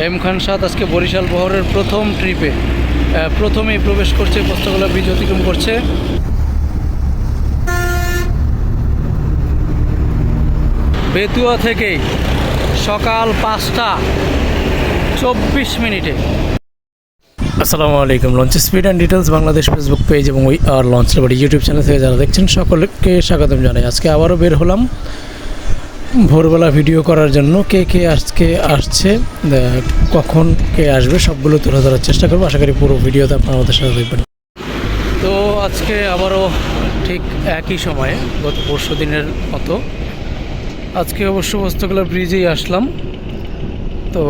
M Khan সাদ আজকে বরিশাল বহরের প্রথম ট্রিপে প্রথমেই প্রবেশ করছে পোস্তগোলা ব্রিজ অতিক্রম করছে। বেতুয়া থেকে সকাল পাঁচটা চব্বিশ মিনিটে। আসসালামু আলাইকুম। Launch speed and details Bangladesh Facebook page এবং ওই আর লঞ্চ ইউটিউব চ্যানেল থেকে যারা দেখছেন, সকলকে স্বাগতম জানাই। আজকে আবারও বের হলাম ভোরবেলা ভিডিও করার জন্য কে কে আজকে আসছে কখন কে আসবে সবগুলো তুলে ধরার চেষ্টা করব। আশা করি পুরো ভিডিওতে আপনারা আমাদের সাথে দেখবেন। তো আজকে আবারও ঠিক একই সময়ে গত পরশু দিনের মতো। আজকে অবশ্য বস্তুগুলো ব্রিজেই আসলাম। তো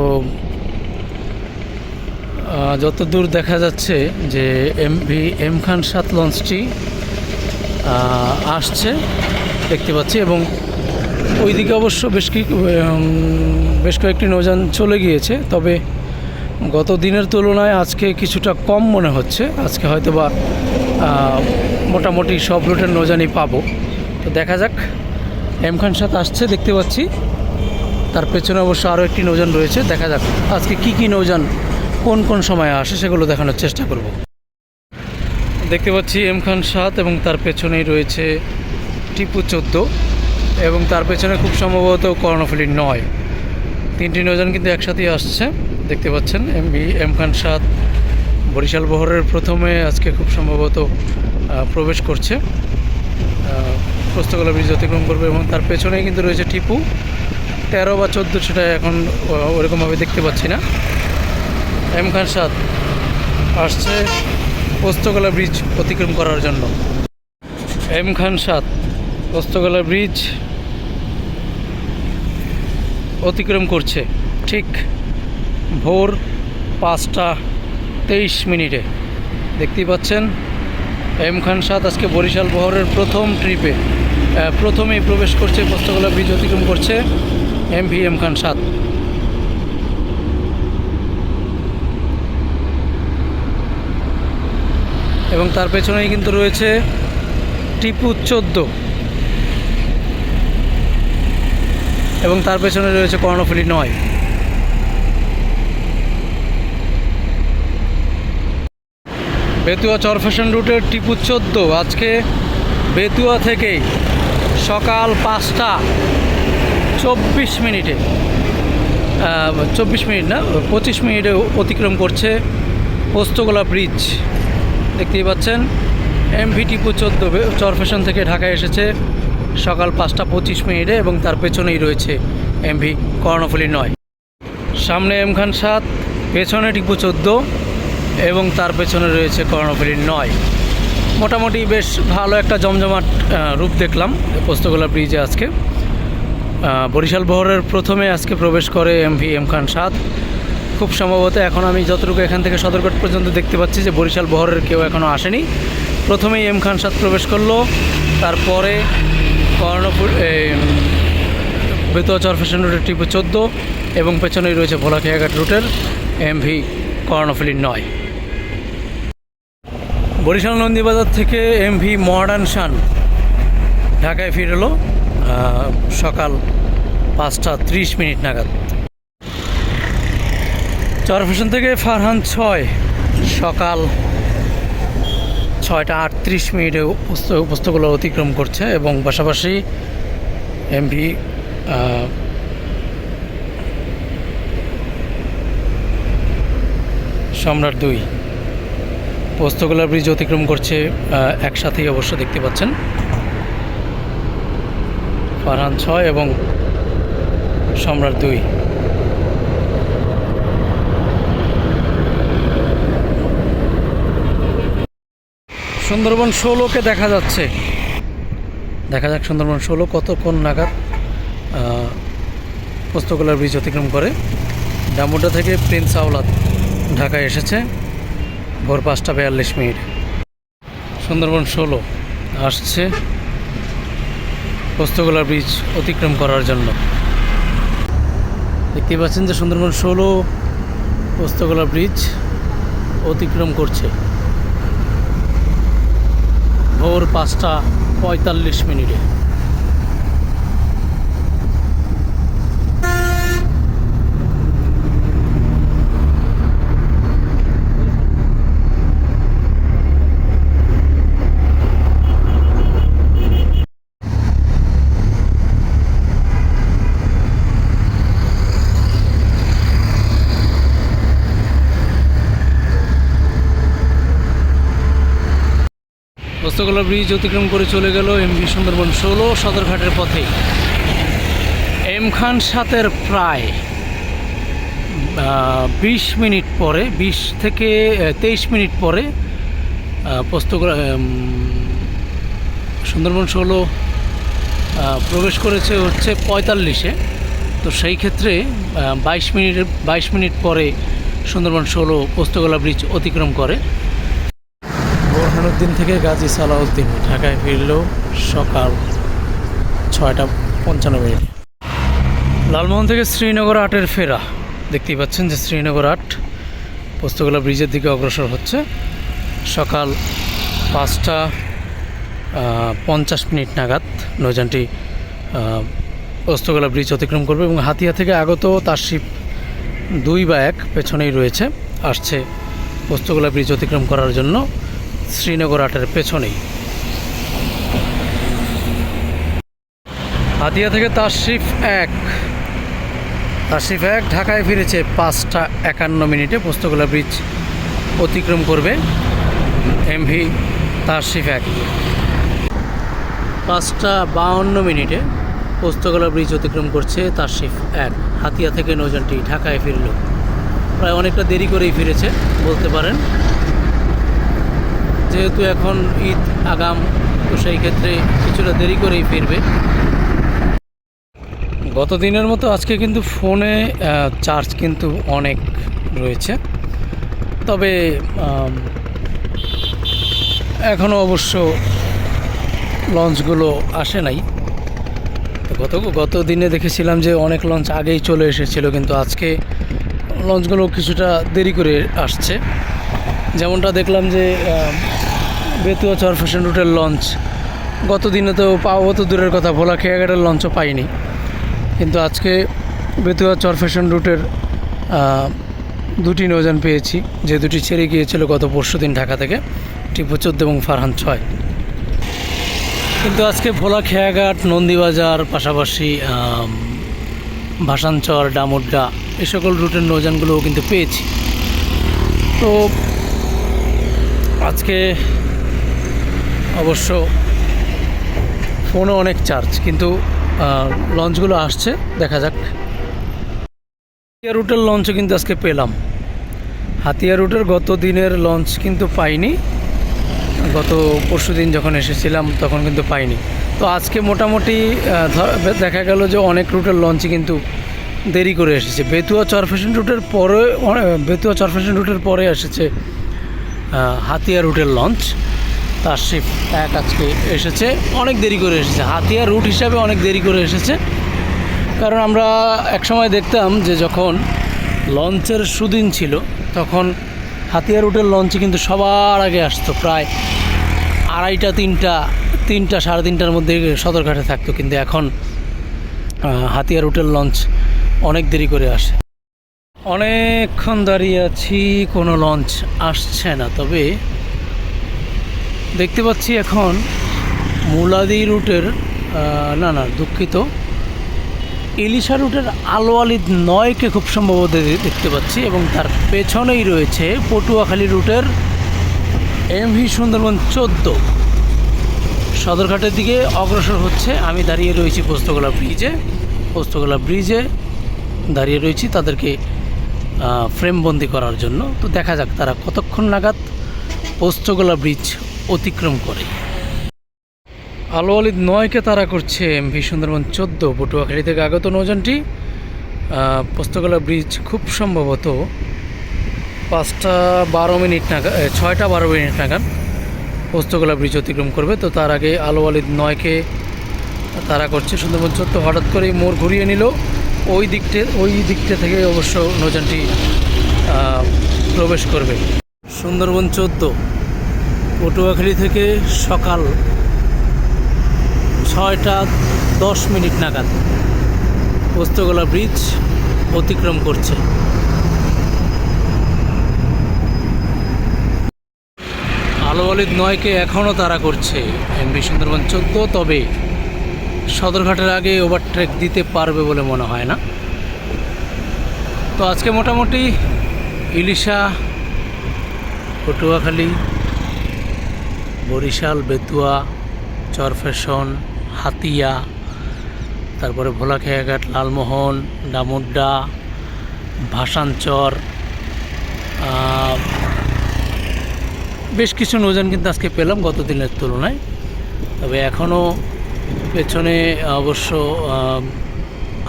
আহ, যতদূর দেখা যাচ্ছে যে এম ভি এম খান সাত লঞ্চটি আসছে দেখতে পাচ্ছি এবং ওইদিকে অবশ্য বেশ কি বেশ কয়েকটি নৌযান চলে গিয়েছে, তবে গত দিনের তুলনায় আজকে কিছুটা কম মনে হচ্ছে। আজকে হয়তো বা মোটামুটি সব রুটের নৌযানই পাবো। তো দেখা যাক, এম খান সাত আসছে, দেখতে পাচ্ছি। তার পেছনে অবশ্য আরও একটি নৌযান রয়েছে, দেখা যাক আজকে কি কি নৌযান কোন কোন সময়ে আসে সেগুলো দেখানোর চেষ্টা করব। দেখতে পাচ্ছি এম খান সাত এবং তার পেছনেই রয়েছে টিপু চোদ্দ। এবং তার পেছনে খুব সম্ভবত কর্ণফুলি নয়। তিনটি নৌযান কিন্তু একসাথেই আসছে, দেখতে পাচ্ছেন। এম বি এম খান সাত, বরিশাল বহরের প্রথমে আজকে খুব সম্ভবত প্রবেশ করছে। প্রস্তকলা ব্রিজ অতিক্রম করবে এবং তার পেছনেই কিন্তু রয়েছে টিপু। তেরো বা চোদ্দ সেটা এখন ওরকমভাবে দেখতে পাচ্ছি না। এম খান সাদ আসছে পোস্তগোলা ব্রিজ অতিক্রম করার জন্য। এম খান সাদ পোস্তগোলা ব্রিজ অতিক্রম করছে। ঠিক ভোর পাঁচটা তেইশ মিনিটে। দেখতেই পাচ্ছেন, এম খান সাদ আজকে বরিশাল বহরের প্রথম ট্রিপে প্রথমেই প্রবেশ করছে পোস্তগোলা ব্রিজ অতিক্রম করছে M V M Khan Saad. এবং তার পেছনেই কিন্তু রয়েছে টিপু চোদ্দ। এবং তার পেছনে রয়েছে কর্ণফুলি নয়। বেতুয়া চরফ্যাশন রুটের টিপু চোদ্দ। আজকে বেতুয়া থেকেই সকাল পাঁচটা চব্বিশ মিনিটে চব্বিশ মিনিট না, পঁচিশ মিনিটে অতিক্রম করছে পোস্তগোলা ব্রিজ। দেখতেই পাচ্ছেন, এমভি টিপু চোদ্দ চরফেশন থেকে ঢাকায় এসেছে। সকাল পাঁচটা পঁচিশ মিনিটে এবং তার পেছনেই রয়েছে এমভি কর্ণফুলি নয়। সামনে এম খান সাত, পেছনে টিপু চোদ্দ এবং তার পেছনে রয়েছে কর্ণফুলি নয়। মোটামুটি বেশ ভালো একটা জমজমাট রূপ দেখলাম পোস্তগোলা ব্রিজে আজকে। বরিশাল বহরের প্রথমে আজকে প্রবেশ করে এম ভি এম খান সাত। খুব সম্ভবত এখন আমি যতটুকু এখান থেকে সদরঘাট পর্যন্ত দেখতে পাচ্ছি যে বরিশাল বহরের কেউ এখনও আসেনি। প্রথমেই এম খান সাত প্রবেশ করল, তারপরে কর্ণপুর এই, বেতুয়া চরফেশন রুটের টিপু চোদ্দ এবং পেছনেই রয়েছে ভোলাখিয়াঘাট রুটের এম ভি কর্ণফুলি নয়। বরিশাল নন্দীবাজার থেকে এম ভি মডার্ন শান ঢাকায় ফিরলো সকাল পাঁচটা ত্রিশ মিনিট নাগাদ। চরফেশন থেকে ফারহান ছয় সকাল ছয়টা আটত্রিশ মিনিটে পুস্তকগুলো অতিক্রম করছে এবং পাশাপাশি এমভি সম্রাট দুই। পোস্তগোলা ব্রিজ অতিক্রম করছে একসাথেই অবশ্য দেখতে পাচ্ছেন। ফারহান ছয় এবং সম্রাট দুই। সুন্দরবন ষোলোকে দেখা যাচ্ছে। দেখা যাক সুন্দরবন ষোলো কতক্ষণ নাগাদ আহ, পোস্তগোলার ব্রিজ অতিক্রম করে। ডামুডা থেকে প্রিন্স আওলাদ ঢাকায় এসেছে। ভোর পাঁচটা বিয়াল্লিশ মিনিট। সুন্দরবন ষোলো আসছে পোস্তগোলা ব্রিজ অতিক্রম করার জন্য। দেখতেই পাচ্ছেন যে সুন্দরবন ষোলো পোস্তগোলা ব্রিজ অতিক্রম করছে ভোর পাঁচটা পঁয়তাল্লিশ মিনিটে। পোস্তগোলা ব্রিজ অতিক্রম করে চলে গেল এমভি সুন্দরবন ষোলো সদরঘাটের পথে এম খান সাতের প্রায় বিশ মিনিট পরে বিশ থেকে তেইশ মিনিট পরে আহ, পোস্তগোলা সুন্দরবন ষোলো প্রবেশ করেছে হচ্ছে পঁয়তাল্লিশে। তো সেই ক্ষেত্রে বাইশ মিনিট বাইশ মিনিট পরে সুন্দরবন ষোলো পোস্তগোলা ব্রিজ অতিক্রম করে। বোরহানুদ্দিন থেকে গাজী সালাউদ্দিন ঢাকায় ফিরল সকাল ছয়টা পঞ্চান্ন মিনিটে। লালমোহন থেকে শ্রীনগর আটের ফেরা। দেখতেই পাচ্ছেন যে শ্রীনগর আট পোস্তগোলা ব্রিজের দিকে অগ্রসর হচ্ছে। সকাল পাঁচটা পঞ্চাশ মিনিট নাগাদ নৌযানটি পোস্তগোলা ব্রিজ অতিক্রম করবে এবং হাতিয়া থেকে আগত তার শিপ দুই বা এক পেছনেই রয়েছে। আসছে পোস্তগোলা ব্রিজ অতিক্রম করার জন্য। শ্রীনগর আটের পেছনেই। হাতিয়া থেকে তাশরিফ এক। তাশরিফ এক, ঢাকায় ফিরেছে পাঁচটা একান্ন মিনিটে। পোস্তগোলা ব্রিজ অতিক্রম করবে এমভি তাশরিফ এক। পাঁচটা বাউন্ন মিনিটে পোস্তগোলা ব্রিজ অতিক্রম করছে তাশরিফ এক। হাতিয়া থেকে নৌযানটি ঢাকায় ফিরল। প্রায় অনেকটা দেরি করেই ফিরেছে, বলতে পারেন যেহেতু এখন ঈদ আগাম, তো সেই ক্ষেত্রে কিছুটা দেরি করেই ফিরবে। গত দিনের মতো আজকে কিন্তু ফোনে চার্জ কিন্তু অনেক রয়েছে। তবে এখনও অবশ্য লঞ্চগুলো আসে নাই। গত গত দিনে দেখেছিলাম যে অনেক লঞ্চ আগেই চলে এসেছিল, কিন্তু আজকে লঞ্চগুলো কিছুটা দেরি করে আসছে। যেমনটা দেখলাম যে বেতুয়া চর ফ্যাশন রুটের লঞ্চ। গত দিনে তো পাওয়া তো দূরের কথা, ভোলা খেয়াঘাটের লঞ্চও পাইনি। কিন্তু আজকে বেতুয়া চর ফ্যাশন রুটের দুটি নৌযান পেয়েছি, যে দুটি ছেড়ে গিয়েছিল গত পরশু দিন ঢাকা থেকে, টিপু চোদ্দ এবং ফারহান ছয়। কিন্তু আজকে ভোলা খেয়াঘাট, নন্দীবাজার, পাশাপাশি ভাসানচর, ডামুড্ডা, এ সকল রুটের নৌযানগুলোও কিন্তু পেয়েছি। তো আজকে অবশ্য ফোনে অনেক চার্জ কিন্তু লঞ্চগুলো আসছে, দেখা যাক। হাতিয়া রুটের লঞ্চও কিন্তু আজকে পেলাম। হাতিয়া রুটের গত দিনের লঞ্চ কিন্তু পাইনি। গত পরশু দিন যখন এসেছিলাম, তখন কিন্তু পাইনি। তো আজকে মোটামুটি দেখা গেল যে অনেক রুটের লঞ্চই কিন্তু দেরি করে এসেছে। বেতুয়া চরফেশন রুটের পরে বেতুয়া চরফেশন রুটের পরে এসেছে। হাতিয়া রুটের লঞ্চ তার শিপ এক আজকে এসেছে। অনেক দেরি করে এসেছে। হাতিয়া রুট হিসাবে অনেক দেরি করে এসেছে। কারণ আমরা একসময় দেখতাম যে যখন লঞ্চের সুদিন ছিল, তখন হাতিয়া রুটের লঞ্চে কিন্তু সবার আগে আসতো। প্রায় আড়াইটা, তিনটা তিনটা, সাড়ে তিনটার মধ্যে সদরঘাটে থাকতো। কিন্তু এখন হাতিয়া রুটের লঞ্চ অনেক দেরি করে আসে। অনেকক্ষণ দাঁড়িয়ে আছি, কোনো লঞ্চ আসছে না, তবে দেখতে পাচ্ছি এখন মুলাদি রুটের না না, দুঃখিত। ইলিশা রুটের আলোয়ালিদ নয়কে খুব সম্ভবত দেখতে পাচ্ছি এবং তার পেছনেই রয়েছে পটুয়াখালী রুটের এমভি সুন্দরবন চোদ্দ। সদরঘাটের দিকে অগ্রসর হচ্ছে, আমি দাঁড়িয়ে রয়েছি পোস্তগোলা ব্রিজে পোস্তগোলা ব্রিজে দাঁড়িয়ে রয়েছি, তাদেরকে ফ্রেমবন্দি করার জন্য। তো দেখা যাক তারা কতক্ষণ নাগাদ পোস্তগোলা ব্রিজ অতিক্রম করে। আলো আলিদ নয়কে তারা করছে এমভি সুন্দরবন চোদ্দ পটুয়াখালী থেকে আগত নৌযানটি। আহ, পোস্তগোলা ব্রিজ খুব সম্ভবত পাঁচটা বারো মিনিট নাগাদ ছয়টা বারো মিনিট নাগাদ পোস্তগোলা ব্রিজ অতিক্রম করবে। তো তার আগে আলো আলিদ নয়কে তারা করছে সুন্দরবন চোদ্দ হঠাৎ করেই মোড় ঘুরিয়ে নিল। ওই দিকটে, ওই দিকটা থেকে অবশ্য নৌযানটি প্রবেশ করবে। সুন্দরবন চোদ্দ, পটুয়াখালী থেকে সকাল ছয়টা দশ মিনিট নাগাদ পোস্তগোলা ব্রিজ অতিক্রম করছে। আলো আলিদ নয়কে এখনও তারা করছে এমবি সুন্দরবন চোদ্দ, তবে সদরঘাটের আগে ওভারট্রেক দিতে পারবে বলে মনে হয় না। তো আজকে মোটামুটি ইলিশা, পটুয়াখালী, বরিশাল, বেতুয়া, চরফেশন, হাতিয়া, তারপরে ভোলাখেয়াঘাট, লালমোহন ডামুড্ডা ভাসানচর বেশ কিছু নৌযান কিন্তু আজকে পেলাম গত দিনের তুলনায়। তবে এখনও পেছনে অবশ্য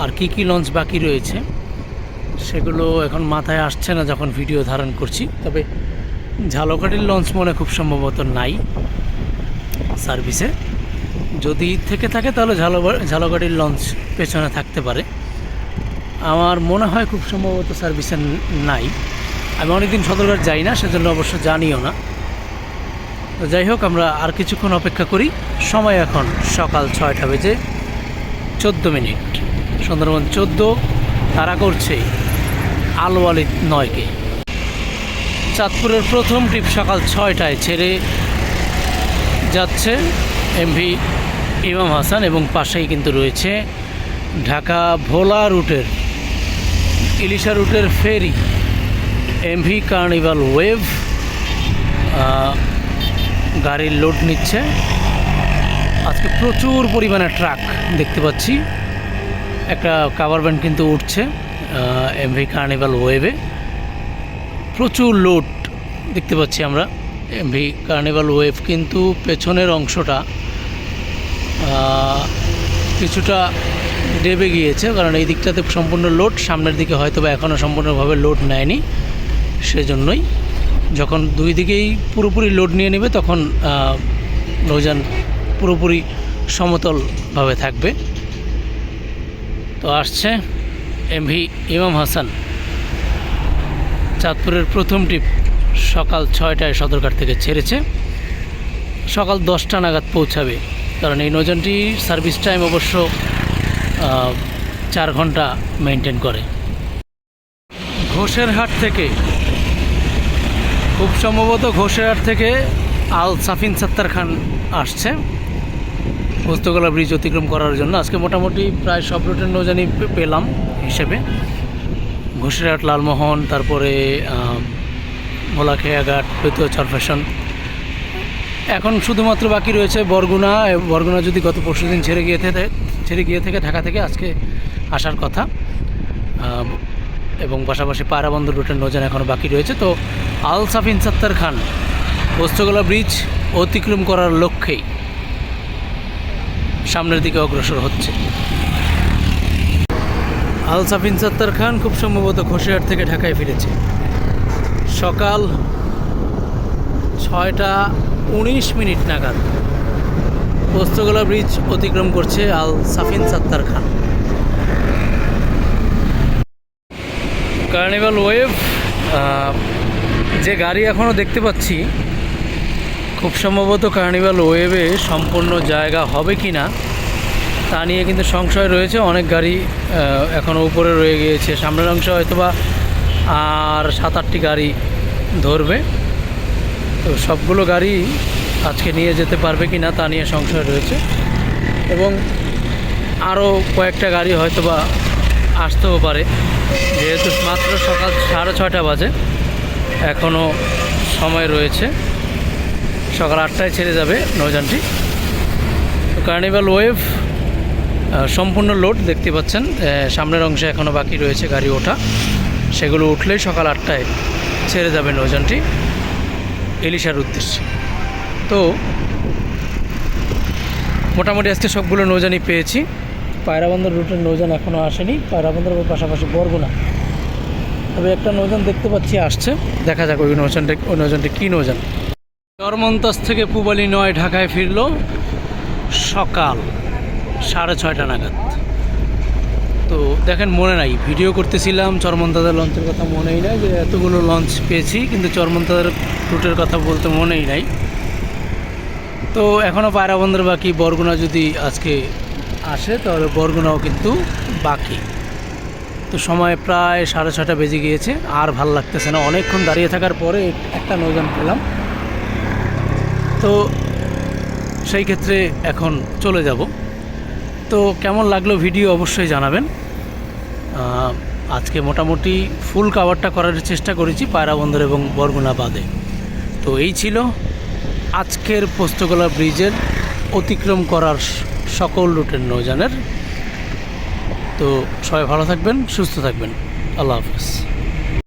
আর কি কি লঞ্চ বাকি রয়েছে, সেগুলো এখন মাথায় আসছে না যখন ভিডিও ধারণ করছি, তবে ঝালকাঠির লঞ্চ মনে খুব সম্ভবত নাই সার্ভিসে যদি থেকে থাকে, তাহলে ঝালবা, ঝালকাঠির লঞ্চ পেছনে থাকতে পারে। আমার মনে হয় খুব সম্ভবত সার্ভিসে নাই। আমি অনেকদিন সদরঘাট যাই না, সেজন্য অবশ্য জানিও না। তো যাই হোক, আমরা আর কিছুক্ষণ অপেক্ষা করি। সময় এখন সকাল ছয়টা বেজে চোদ্দ মিনিট। সুন্দরবন চোদ্দ তারা করছে আলওয়ালি নয়কে। চাঁদপুরের প্রথম ট্রিপ সকাল ছয়টায় ছেড়ে যাচ্ছে এমভি ইমাম হাসান এবং পাশেই কিন্তু রয়েছে ঢাকা ভোলা রুটের, ইলিশা রুটের ফেরি এমভি কার্নিভাল ওয়েভ গাড়ির লোড নিচ্ছে। আজকে প্রচুর পরিমাণে ট্রাক দেখতে পাচ্ছি। একটা কাভার ব্যান্ড কিন্তু উঠছে এমভি কার্নিভাল ওয়েভে প্রচুর লোড দেখতে পাচ্ছি আমরা। এমভি কার্নিভাল ওয়েভ কিন্তু পেছনের অংশটা কিছুটা ডেবে গিয়েছে, কারণ এই দিকটাতে সম্পূর্ণ লোড সামনের দিকে হয়তো বা এখনও সম্পূর্ণভাবে লোড নেয়নি, সেজন্যই। যখন দুই দিকেই পুরোপুরি লোড নিয়ে নেবে, তখন নৌযান পুরোপুরি সমতলভাবে থাকবে। তো আসছে এমভি ইমাম হাসান। চাঁদপুরের প্রথম ট্রিপ সকাল ছয়টায় সদরঘাট থেকে ছেড়েছে। সকাল দশটা নাগাদ পৌঁছাবে। কারণ এই নৌযানটি সার্ভিস টাইম অবশ্য চার ঘণ্টা মেনটেন করে। ঘোষেরহাট থেকে খুব সম্ভবত ঘোষেরহাট থেকে আল সাফিন সাত্তার খান আসছে। পোস্তগোলা ব্রিজ অতিক্রম করার জন্য। আজকে মোটামুটি প্রায় সব রুটের নৌজানি পেলাম হিসেবে। ঘোষেরহাট, লালমোহন, তারপরে ভোলাখেয়াঘাট পেতুয়া চরফ্যাশন এখন শুধুমাত্র বাকি রয়েছে বরগুনা। বরগুনা যদি গত পরশু দিন ছেড়ে গিয়ে ছেড়ে গিয়ে থেকে ঢাকা থেকে আজকে আসার কথা। পাশাপাশি পায়রাবন্দর রুটের নৌজান এখনও বাকি রয়েছে। তো আল সাফিন সাত্তার খান পোস্তগোলা ব্রিজ অতিক্রম করার লক্ষ্যেই সামনের দিকে অগ্রসর হচ্ছে। আল সাফিন সাত্তার খান খুব সম্ভবত ঘোষিয়ার থেকে ঢাকায় ফিরেছে। সকাল ছয়টা উনিশ মিনিট নাগাদ পোস্তগোলা ব্রিজ অতিক্রম করছে আল সাফিন সাত্তার খান। কার্নিভাল ওয়েভ যে গাড়ি এখনও দেখতে পাচ্ছি, খুব সম্ভবত কার্নিভাল ওয়েভে সম্পূর্ণ জায়গা হবে কি না তা নিয়ে কিন্তু সংশয় রয়েছে। অনেক গাড়ি এখনও উপরে রয়ে গিয়েছে। সামনের অংশে হয়তোবা আর সাত, আটটি গাড়ি ধরবে। তো সবগুলো গাড়ি আজকে নিয়ে যেতে পারবে কি না তা নিয়ে সংশয় রয়েছে। এবং আরও কয়েকটা গাড়ি হয়তোবা আসতেও পারে। যেহেতু মাত্র সকাল সাড়ে ছটা বাজে এখনও সময় রয়েছে। সকাল আটটায় ছেড়ে যাবে নৌযানটি। কার্নিভাল ওয়েভ সম্পূর্ণ লোড দেখতে পাচ্ছেন। সামনের অংশে এখনও বাকি রয়েছে গাড়ি ওঠা। সেগুলো উঠলেই সকাল আটটায় ছেড়ে যাবে নৌযানটি। এলিশার উদ্দেশ্যে। তো, মোটামুটি আজকে সবগুলো নৌজানই পেয়েছি। পায়রাবন্দর রুটের নৌযান এখনও আসেনি পায়রাবন্দর পাশাপাশি বরগুনা। তবে একটা নৌযান দেখতে পাচ্ছি, আসছে। দেখা যাক ওই নৌযানটা ওই নৌযানটা কী নৌযান। চরমন্তাস থেকে পুবালি নয় ঢাকায় ফিরল সকাল সাড়ে ছয়টা নাগাদ। তো দেখেন, মনে নাই, ভিডিও করতেছিলাম চরমন্তাদের লঞ্চের কথা মনেই নাই যে এতগুলো লঞ্চ পেয়েছি, কিন্তু চরমন্তাদের রুটের কথা বলতে মনেই নাই। তো এখনও পায়রাবন্দর বাকি, বরগুনা যদি আজকে আসে তাহলে বরগুনাও কিন্তু বাকি। তো সময় প্রায় সাড়ে ছটা বেজে গিয়েছে, আর ভালো লাগতেছে না। অনেকক্ষণ দাঁড়িয়ে থাকার পরে একটা নৌযান পেলাম। তো সেই ক্ষেত্রে এখন চলে যাব। তো কেমন লাগল ভিডিও অবশ্যই জানাবেন। আজকে মোটামুটি ফুল কাভারটা করার চেষ্টা করেছি পায়রা বন্দর এবং বরগুনা বাদে। তো এই ছিল আজকের পোস্তগোলা ব্রিজের অতিক্রম করার সকল রুটের নৌযানের। তো সবাই ভালো থাকবেন সুস্থ থাকবেন। আল্লাহ হাফেজ।